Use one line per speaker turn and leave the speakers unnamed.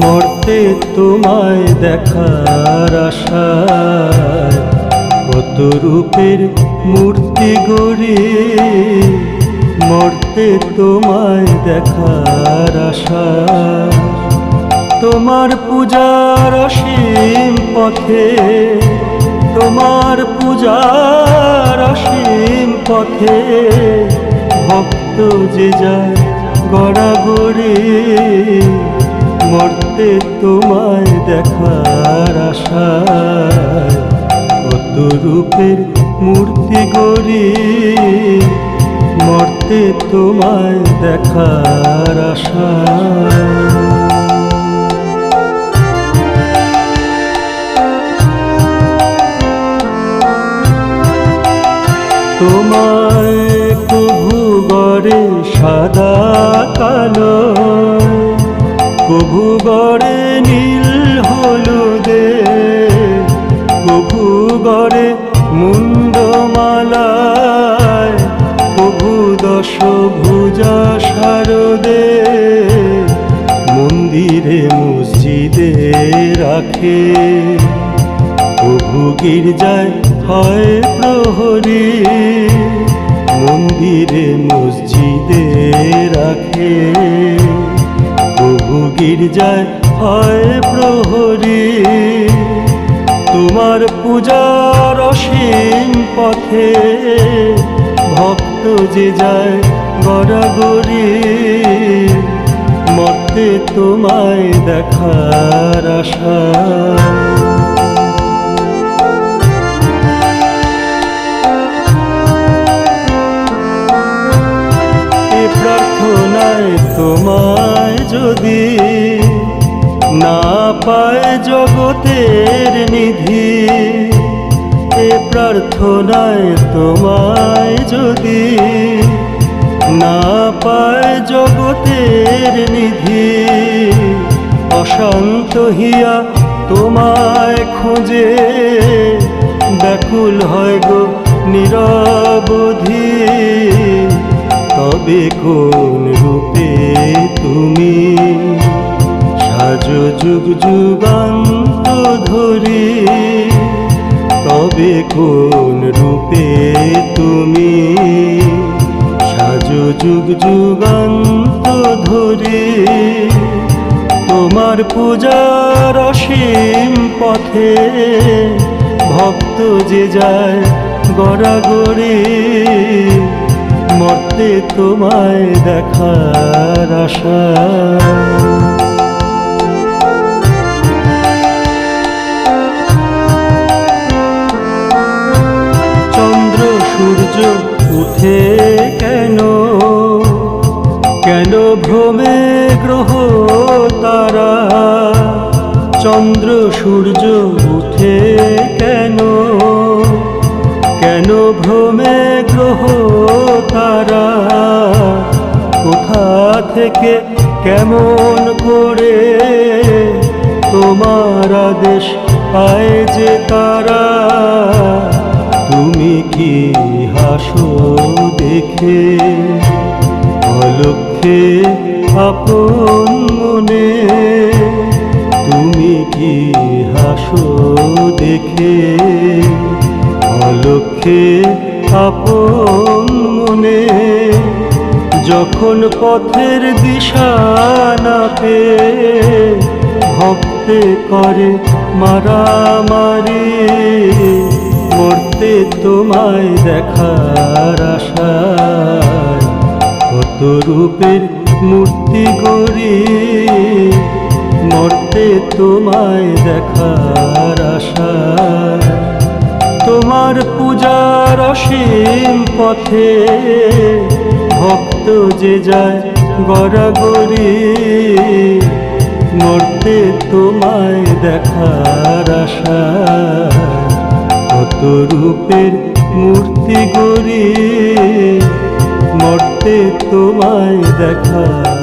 মরতে তোমায় দেখার আশায় কত রূপের মূর্তি গড়ে মরতে তোমায় দেখার আশায়। তোমার পূজার অসীম পথে, তোমার পূজার অসীম পথে ভক্ত যে যায় গড়াগড়ি মরতে তোমায় দেখার আশায় কত রূপের মূর্তি গড়ি মরতে তোমায় দেখার আশায়। তোমায় কভু গড়ে সাদা কালো কভু গড়ে নীল হলুদে কভু গড়ে মুন্ডমালায় কভু দশ ভুজা শারদে, মন্দিরে মসজিদে রাখে। প্রভু গির্জায় হয় প্রহরী, মন্দিরে মসজিদে রাখে। প্রভু গির্জায় হয় প্রহরী। তোমার পূজার অসীম পথে ভক্ত যে যায় গড়াগড়ি। মরতে তোমায় দেখার আশা। প্রার্থনায় তোমায় যদি না পায় জগতের নিধি, এ প্রার্থনায় তোমায় যদি না পায় জগতের নিধি, অশান্ত হিয়া তোমায় খুঁজে, ব্যাকুল হয় গো নিরবধি, তবে কোন রূপে তুমি যুগ যুগান্ত ধরি, তবে কোন রূপে তুমি সাজো যুগ যুগান্ত ধরি? তোমার পূজার অসীম পথে ভক্ত যে যায় গড়াগড়ি, মরতে তোমায় দেখার আশা কেন? কেন ভ্রমে গ্রহ তারা? চন্দ্র, সূর্য উঠে কেন? কেন ভ্রমে গ্রহ তারা? কোথা থেকে কেমন করে তোমার আদেশ পায় যে তারা? তুমি কি হাসো দেখে অলক্ষে আপন মনে। তুমি কি হাসো দেখে অলক্ষে আপন মনে। যখন পথের দিশা না পেয়ে ভক্তে করে মারামারি মরতে তোমায় দেখার আশা কত রূপের মূর্তি গড়ি মরতে তোমায় দেখার আশা তোমার পূজার অসীম পথে ভক্ত যে যায় গড়াগড়ি মরতে তোমায় দেখার আশা রূপের মূর্তি গড়ে মরতে তোমায় দেখার